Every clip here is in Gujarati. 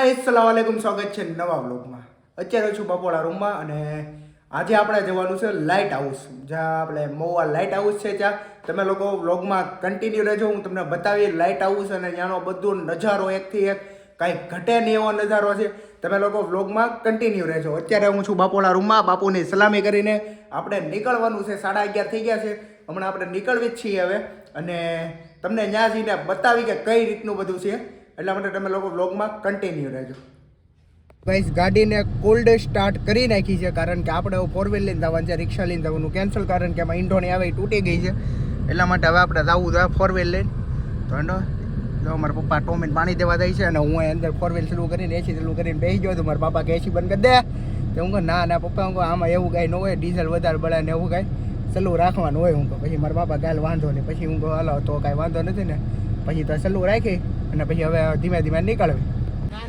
અસલામ વાલેકુમ સ્વાગત છે નવા વ્લોગમાં. અત્યારે છું બપોરા રૂમમાં અને આજે આપણે જવાનું છે લાઇટ હાઉસ જ્યાં આપણે મહુવા લાઇટ હાઉસ છે ત્યાં. તમે લોકો વ્લોગમાં કન્ટિન્યુ રહેજો. હું તમને બતાવી લાઇટ હાઉસ અને ત્યાંનો બધો નજારો એકથી એક. કાંઈ ઘટે નહીં એવો નજારો છે. તમે લોકો વ્લોગમાં કન્ટિન્યુ રહેજો. અત્યારે હું છું બાપોના રૂમમાં. બાપુની સલામી કરીને આપણે નીકળવાનું છે. સાડા અગિયાર થઈ ગયા છે. હમણાં આપણે નીકળવી જ છીએ હવે. અને તમને ત્યાં જઈને બતાવી કે કઈ રીતનું બધું છે. એટલા માટે તમે લોકો વ્લોગમાં કન્ટિન્યુ રહેજો. ગાઈસ ગાડીને કોલ્ડ સ્ટાર્ટ કરી નાખી છે, કારણ કે આપણે ફોર વ્હીલ લઈને જવાનું છે રિક્ષા લઈને જવાનું કેન્સલ કારણ કે એમાં ઇન્ડોની આવે, તૂટી ગઈ છે. એટલા માટે હવે આપણે જવું જોઈએ ફોર વ્હીલ લઈને. તો એનો જો મારા પપ્પા ટોમેન પાણી દેવા જાય છે અને હું અંદર ફોર વ્હીલ શરૂ કરીને, એસી ચાલુ કરીને બેસી ગયો તો મારા પાપા કે એસી બંધ કરી દે. તો હું કહું, ના ના, પપ્પા, હું આમાં એવું કાંઈ ન હોય ડીઝલ વધારે બળે ને એવું કાંઈ સલું રાખવાનું હોય. હું કહું, પછી મારા બાપા કાલ વાંધો નહીં. પછી હું કહું, હાલો, તો કાંઈ વાંધો નથી ને. પછી તો સલું રાખી. અને પછી હવે ધીમે ધીમે નીકળવી.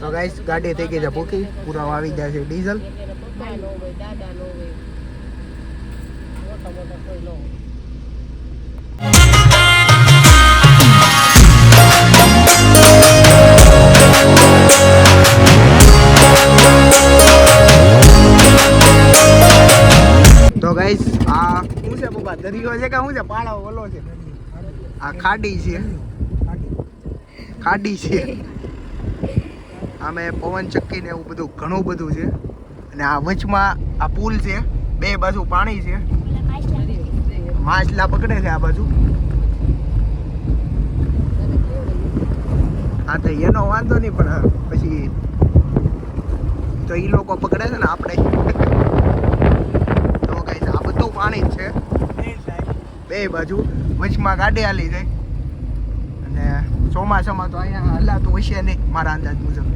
તો ગાઈસ ગાડી થઈ ગઈ છે ભૂખી પૂરા આવી જાય છે ડીઝલ તો ગાઈસ આ શું છે પપ્પા દરિયો છે કે શું છે? પાળો ઓલો છે? આ ખાડી છે. ખાડી છે. આમે પવન ચક્કી ને એવું બધું, ઘણું બધું છે. અને આ વચમાં આ પુલ છે, બે બાજુ પાણી છે. માછલા પકડે છે આ બાજુ. હા તો એનો વાંધો નહીં, પણ પછી તો એ લોકો પકડે છે ને આપણે. તો કઈ આ બધું પાણી જ છે. બે બાજુ વચમાં ગાડી હાલી જાય. અને ચોમાસામાં તો અહીંયા હલાતું હશે નહીં, મારા અંદાજ મુજબ.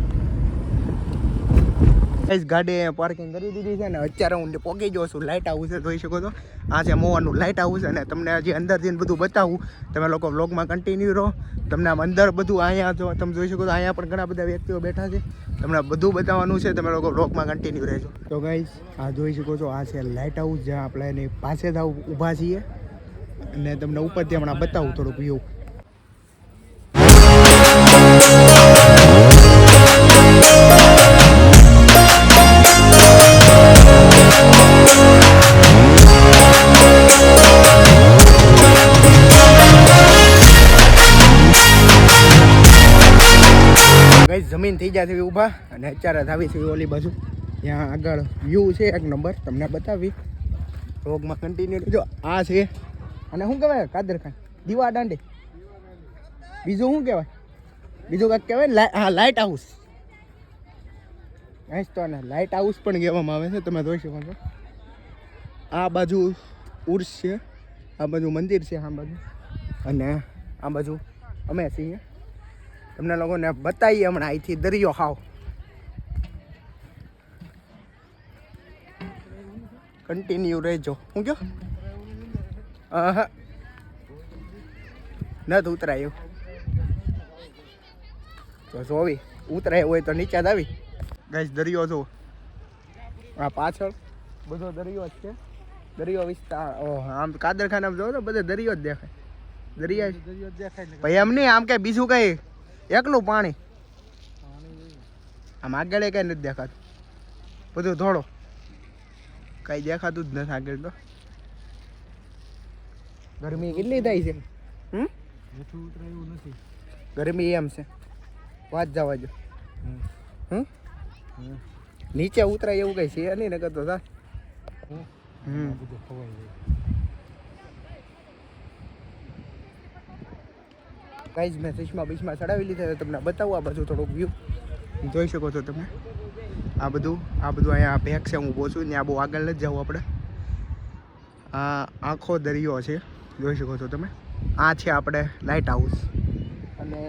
એસ ગાડી પાર્કિંગ કરી દીધી છે ને અત્યારે હું પોગી ગયો છું. લાઇટ હાઉસ જોઈ શકો છો. આ છે મોવાનું લાઇટ હાઉસ અને તમને હજી અંદરથી બધું બતાવું. તમે લોકો વ્લોગમાં કન્ટિન્યુ રહો. તમને આમ અંદર બધું અહીંયા જો, તમે જોઈ શકો છો, અહીંયા પણ ઘણા બધા વ્યક્તિઓ બેઠા છે. તમને બધું બતાવવાનું છે, તમે લોકો વ્લોગમાં કન્ટિન્યુ રહેજો. તો ગાઈસ આ જોઈ શકો છો, આ છે લાઇટ હાઉસ જ્યાં આપણે એની પાસે જ ઊભા છીએ. અને તમને ઉપરથી હમણાં બતાવું થોડુંક વ્યૂ ગઈ જમીન થઈ જાય છે ઊભા અને અત્યારે ધાવી છે ઓલી બાજુ. ત્યાં આગળ વ્યૂ છે, એક નંબર. તમને બતાવી. રોગમાં કન્ટિન્યુ જો આ છે. અને શું કહેવાય? કાદર ખાન. દીવા દાંડી. બીજું શું કહેવાય? બીજું કાંઈક કહેવાય હા લાઇટ હાઉસ ગાઈસ, તો ને લાઇટ હાઉસ પણ કહેવામાં આવે છે. તમે જોઈ શકો છો. આ બાજુ ઉર્સ છે. આ બાજુ મંદિર છે, આ બાજુ. અને આ બાજુ અમે છીએ. તમને લોકોને બતાવીએ હમણાં અહીંથી દરિયો ખાવ કન્ટિન્યુ રહેજો. હું કયો? હા નથી ઉતરાયું. તો જોવી ઉતરાય હોય તો નીચે જ આવી. ગઈ દરિયો જો આ પાછળ બધો દરિયો જ છે. દરિયો વિસ્તાર ઓહ આમ કાદરખાના જો તો બધે દરિયો જ દેખાય. દરિયા જ. ભાઈ એમ નહીં આમ કઈ બીજું કઈ એકલું પાણી? આમ આગળ કઈ નથી દેખાતું. બધું ધોળો. કઈ દેખાતું જ નથી આગળ તો. ગરમી કેટલી થાય છે? ગરમી એમ છે. વાત જવા જો હમ? નીચે ઉતરાય એવું કઈ છે નહીં ને કરતો સર હમ. ગાઈઝ મેં ચશ્મા બિશ્મા ચડાવી લીધા છે. તમને બતાવું આ બાજુ થોડુંક વ્યૂ જોઈ શકો છો તમે? આ બધું આ બધું અહીંયા ભેગ છે. હું પહોંચું છું આ બહુ આગળ નથી જવું આપણે. આ આખો દરિયો છે. જોઈ શકો છો તમે? આ છે આપણે લાઇટ હાઉસ અને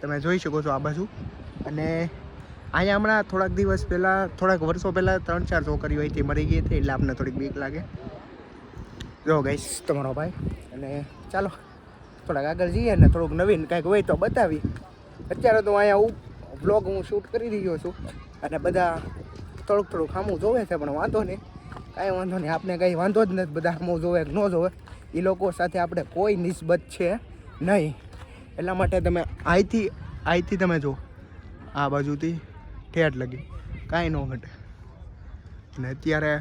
તમે જોઈ શકો છો આ બાજુ. અને અહીંયા હમણાં થોડાક દિવસ પહેલાં, થોડાક વર્ષો પહેલાં ત્રણ ચાર છોકરીઓ અહીંથી મરી ગઈ હતી, એટલે આપણને થોડીક બીક લાગે. જો ગઈશ તમારો ભાઈ. અને ચાલો થોડાક આગળ જઈએ ને થોડુંક નવીન કાંઈક હોય તો બતાવી અત્યારે તો અહીંયા વ્લોગ હું શૂટ કરી રહ્યો છું અને બધા થોડુંક થોડુંક સામું જોવે છે, પણ વાંધો નહીં. કાંઈ વાંધો નહીં આપણે કંઈ વાંધો જ નથી, બધા સામું જોવે કે ન જોવે. એ લોકો સાથે આપણે કોઈ નિસ્બત છે નહીં. એટલા માટે તમે અહીંથી અહીંથી તમે જુઓ. આ બાજુથી ઠેઠ લગી. કાંઈ ન ઘટે અને અત્યારે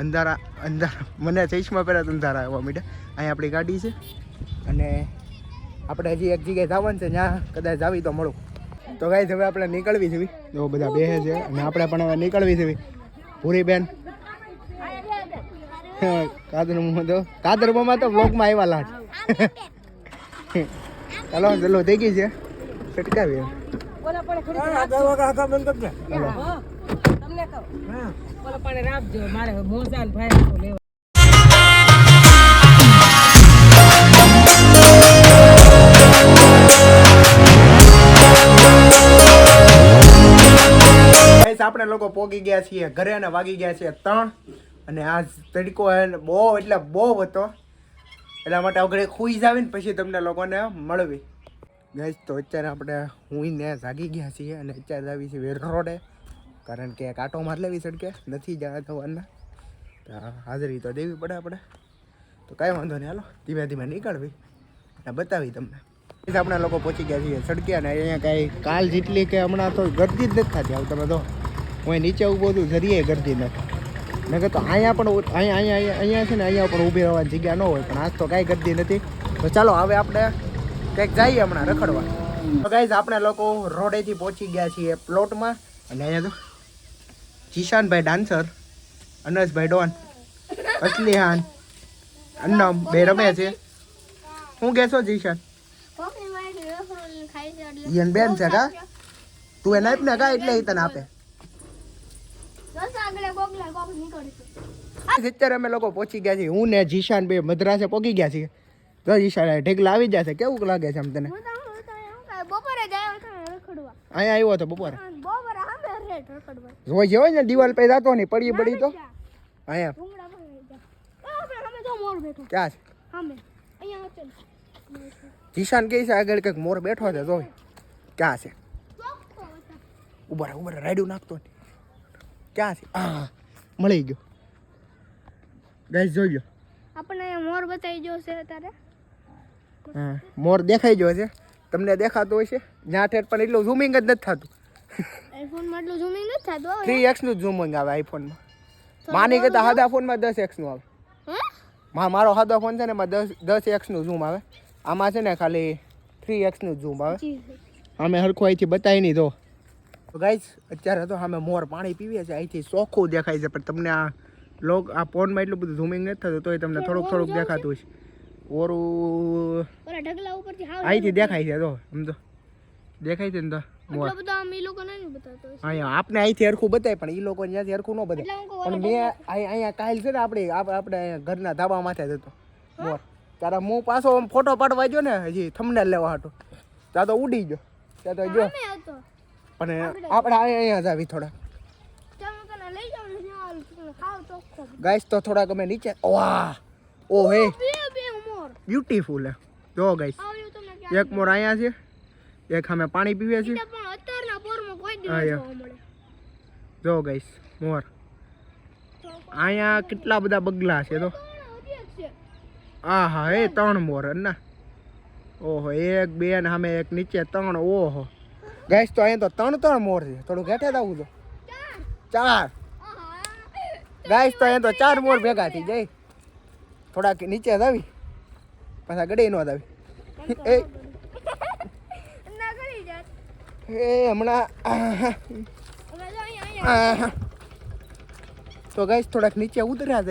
અંધારા અંધારા, મને ચશ્મા પહેલાં અંધારા આવવા માંડ્યા. અહીં આપણી ગાડી છે. અને આપણે હજી એક જગ્યાએ જવાનું છે ત્યાં કદાચ આવી તો મળું. તો ગાઈ હવે આપણે નીકળવી છે. જો બધા બેસે છે અને આપણે પણ હવે નીકળવી છે. પૂરી બેન. કાદરમાં તો કાદરમાં તો બ્લોકમાં આવ્યા લાટ ચાલો ચલો થઈ ગઈ છે. સટકાવી ઓલા પણ ખરી ચાલો હા તમને કહું. ઓલા પણ રાખજો. મારે મોજા ભાઈ લેવા. આપણે લોકો પોગી ગયા છીએ, ઘરે અને વાગી ગયા છીએ ત્રણ. અને આ તડકો બહુ, એટલે બહુ હતો. એટલા માટે અગડે ખુઈ જ આવીને પછી તમને લોકોને મળવી. ગાઈસ તો અત્યારે આપણે હુંને જાગી ગયા છીએ અને અત્યારે આવી છીએ વેર રોડે કારણ કે કાંટો માર લેવી સડકે નથી જવા થવાના હાજરી તો દેવી પડે આપણે. તો કાંઈ વાંધો નહીં, હાલો. ધીમે ધીમે નીકળવી અને બતાવી તમને. આપણે લોકો પહોંચી ગયા છીએ સડકે અને અહીંયા કાંઈ કાલ જેટલી કે હમણાં તો ગરદી જ નથી થતી, આવું તમે તો હું નીચે ઊભો હતું જરીએ ગરદી નથી. કહ્યું તો અહીંયા પણ અહીંયા અહીંયા અહીંયા છે ને અહીંયા પણ ઊભી રહેવાની જગ્યા ન હોય પણ આજ તો કાંઈ ગરદી નથી. તો ચાલો હવે આપણે કંઈક જઈએ હમણાં રખડવા. તો ગાઈઝ આપણે લોકો રોડેથી પહોંચી ગયા છીએ પ્લોટમાં. અને અહીંયા તો જીશાનભાઈ ડાન્સર અનસભાઈ ડોન અસલી હાન અન્નમ બે રમે છે. શું કહેશો જીશાન? ઈયન બેન છે કા? તું એને આપ ને કા એટલે એ તને આપે? અત્યારે અમે લોકો પહોંચી ગયા છીએ. હું ને જીશાન બે મદ્રાસે પહોંચી ગયા છીએ. તો જીશાન ઢેગલા આવી જશે. કેવું લાગે છે આમ તને? બપોરે અહીંયા આવ્યો હતો બપોરે? જોઈ જોઈ ને દિવાલ પે જતો નહીં પડી પડી તો? અહીંયા. ક્યાં છે? જીશાન કહે છે આગળ કંઈક મોર બેઠો છે જોઈ. ક્યાં છે? ઊભા ઊભા રાયડું નાખતો ક્યાં છે? હા મળી ગયો. ગાઈસ જોઈ લો. આપણને મોર બતાવી જો છે અત્યારે. હા મોર દેખાઈ ગયો છે. તમને દેખાતો છે જ્યાં ઠેર પણ એટલું ઝૂમિંગ જ નથી થતું. આઈફોનમાં એટલું ઝૂમિંગ નથી થતું થ્રી એક્સનું જ ઝૂમિંગ આવે આઈફોનમાં માની કરતા સાદા ફોનમાં દસ એક્સનું આવે. હા? મારો સાદો ફોન છે ને એમાં દસ દસ એક્સનું ઝૂમ આવે. આમાં છે ને ખાલી થ્રી એક્સનું જ ઝૂમ આવે. અમે હરખું અહીંથી બતાવી નહીં તો. ગાઈસ અત્યારે તો અમે મોર પાણી પીવીએ છીએ અહીંથી ચોખ્ખું દેખાય છે પણ તમને આ લોગ આ ફોનમાં એટલું બધું ઝૂમિંગ નથી થતું તોય તમને થોડુંક થોડુંક દેખાતું છે ઓરું અહીંથી દેખાય છે તો. સમજો દેખાય છે ને તો લોકો અહીંયા આપને અહીંથી હરખું બતાય પણ એ લોકો ત્યાંથી હરખું ન બતાય. પણ મેં અહીં- અહીંયા કાલ છે ને આપણે આપણે ઘરના ધાબા માથે જ હતો મોર. તારા હું પાછો ફોટો પાડવા જો ને હજી થંબનેલ લેવા હતો. ત્યાં તો ઉડી ગયો. ત્યાં તો જો. પણ આપણે અહીંયા અહીંયા જ થોડા ચાલ હું તને લઈ જાઉં ને ત્યાં ઓલું હાવ ચોખ્ખો ગાઈસ તો થોડાક અમે નીચે વાહ! ઓ હે બે બે મોર. બ્યુટીફુલ હે. જો ગાઈસ એક મોર અહીંયા છે. એક અમે પાણી પીવે છે. જો ગાઈસ મોર. અહીંયા કેટલા બધા બગલા છે તો. આ હા એ ત્રણ મોર ના. ઓહો એક બે ને સામે એક નીચે ત્રણ ઓહો. ગાઈસ તો અહીંયા તો ત્રણ ત્રણ મોર છે. થોડું ઘેઠે જ આવું તો ચાર. ગાઈસ તો એ તો ચાર મોર ભેગા થઈ જાય. થોડાક નીચે દાવી આવી. પાછા ગડી નો દાવી આવી. એ એ હમણાં. તો ગાઈસ થોડાક નીચે ઉતર્યા જ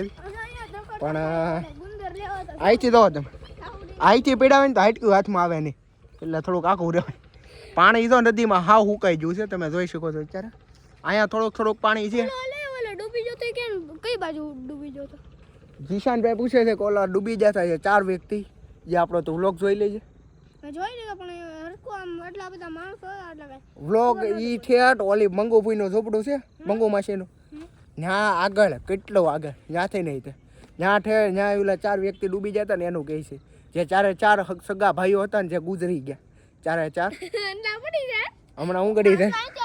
પણ અહીંથી દો. તમે. અહીંથી પીડાવે ને તો હાટક્યું હાથમાં આવે નહીં. એટલે થોડુંક આખું રહેવાય. પાણી તો નદીમાં હાવ હુકાઈ ગયું છે તમે જોઈ શકો છો અત્યારે. અહીંયા થોડુંક થોડુંક પાણી છે ઓલે ઓલે ડૂબી જતો કે કઈ બાજુ ડૂબી જતો જીશાનભાઈ પૂછે છે કે ઓલા ડૂબી જતા છે ચાર વ્યક્તિ. જે આપણો તો વ્લોગ જોઈ લેજે. જોઈ લેજો પણ એ આમ એટલા બધા માણસો હતા એટલે વ્લોગ ઈ ઠેઠ ઓલી મંગુભાઈનું ઝોપડું છે મંગુ માસીનું. ત્યાં આગળ કેટલો આગળ ત્યાંથી નહીં તે. ત્યાં ઠે ત્યાં ઓલા ચાર વ્યક્તિ ડૂબી જતા ને એનું કહે છે. જે ચારે ચાર સગા ભાઈઓ હતા ને જે ગુજરી ગયા. ચારે ચાર. હમણાં હું ગડી જાય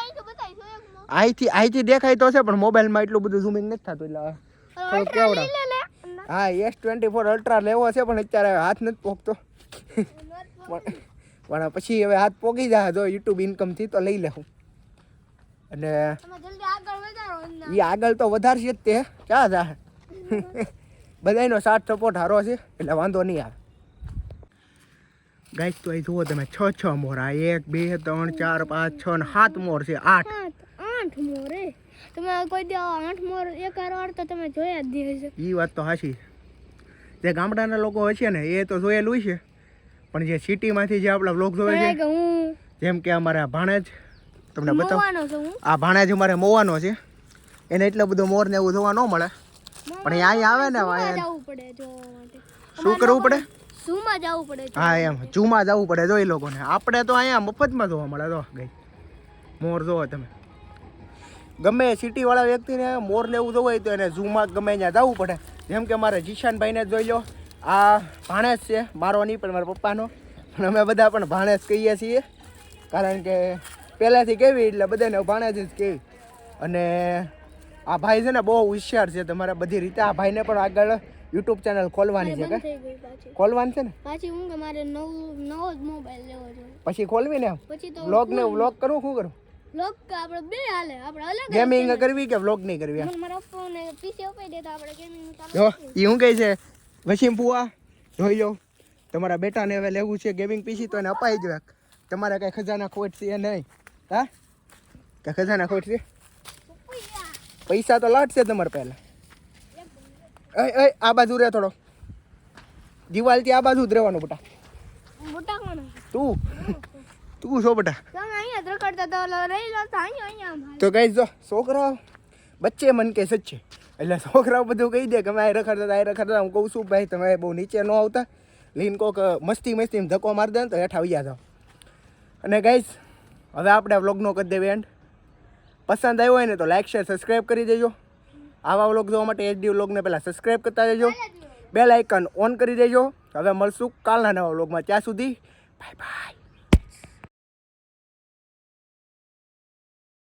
અહીંથી અહીંથી. અહીંથી અહીંથી દેખાય તો છે પણ મોબાઈલમાં એટલું બધું ઝૂમિંગ નથી થતું એટલે કેવડા હા એસ ટ્વેન્ટી ફોર અલ્ટ્રા લેવો છે પણ અત્યારે હાથ નથી પોગતો પણ પછી હવે હાથ પોકી જાય જો યુટ્યુબ ઇન્કમથી તો લઈ લેવું અને એ આગળ તો વધારશે જ તે ક્યાં જા બધાનો સાથ સપોર્ટ સારો છે એટલે વાંધો નહીં આવે. ગાઈસ તો અહીં જુઓ તમે છ છ મોર આ એક બે ત્રણ ચાર પાંચ છ ને સાત મોર છે આઠ. આઠ મોર મોરે તમે કોઈ દે આઠ મોર એક વાર તો તમે જોયા જ દે છે એ વાત તો હાચી. જે ગામડાના લોકો હશે ને એ તો જોયેલું છે. પણ જે સિટીમાંથી જે આપણા બ્લોગ જોવે છે હું? જેમ કે અમારા ભાણેજ તમને બતાવું. આ ભાણેજ અમારે મોવાનો છે. એને એટલો બધો મોર ને એવું જોવા ન મળે. પણ અહીં અહીંયા આવે ને શું કરવું પડે? જવું પડે હા એમ. જૂમાં જવું પડે જો એ લોકોને. આપણે તો અહીંયા મફતમાં જોવા મળે તો ગઈ. મોર જોવો તમે. ગમે સિટીવાળા વ્યક્તિને મોર લેવું જોવું હોય તો એને ઝૂમાં ગમે ત્યાં જવું પડે. જેમ કે મારે જીશાનભાઈને જોઈ લો આ ભાણેજ છે મારો નહીં પણ મારા પપ્પાનો. પણ અમે બધા પણ ભાણેજ કહીએ છીએ. કારણ કે પહેલાંથી કેવી એટલે બધાને ભાણેજ જ કેવી અને આ ભાઈ છે ને બહુ હોશિયાર છે તમારે બધી રીતે આ ભાઈને પણ આગળ યુટ્યુબ ચેનલ ખોલવાની છે કે? ખોલવાની છે ને? પાછી હું કે મારે નવો નવો જ મોબાઈલ લેવો છે. પછી ખોલવી ને પછી તો વ્લોગ ને વ્લોગ કરવું શું કરું? લોક આપણે બે હાલે આપણે અલગ ગેમિંગ કરવી કે વ્લોગ નહીં કરવી મારા ફોન પીસી અપાઈ દેતા આપણે ગેમિંગ જો એ શું કહે છે વસીમ પુઆ જોઈ લો તમારા બેટાને હવે લેવું છે ગેમિંગ પીસી તો એને અપાઈ એક. તમારે કઈ ખજાના ખોટ છે નહીં. હા? કે ખજાના ખોટ છે? પૈસા તો લાટશે તમારે પહેલા. એ એ આ બાજુ રહે થોડો. દિવાલથી આ બાજુ જ રહેવાનું બેટા. તું તું છો બેટા. તો કઈ જો છોકરા બચ્ચે મન કે સચ્ચે એટલે છોકરાઓ બધું કહી દે કે અમે આ રખડતા આ રખડતા. હું કહું છું ભાઈ તમે બહુ નીચે ન આવતા. લીન કોક મસ્તી મસ્તી ધક્કો મારી દે ને તો હેઠા આવી જાઓ. અને ગાઈસ હવે આપણે વ્લોગનો કરી દેવી એન્ડ પસંદ આવ્યો હોય ને તો લાઇક શેર સબસ્ક્રાઈબ કરી દેજો. આવા વ્લોગ જોવા માટે એચડી વ્લોગને પહેલાં સબસ્ક્રાઈબ કરતા દેજો બેલ આઇકન ઓન કરી દેજો. હવે મળશું કાલના નવા વ્લોગમાં ત્યાં સુધી બાય બાય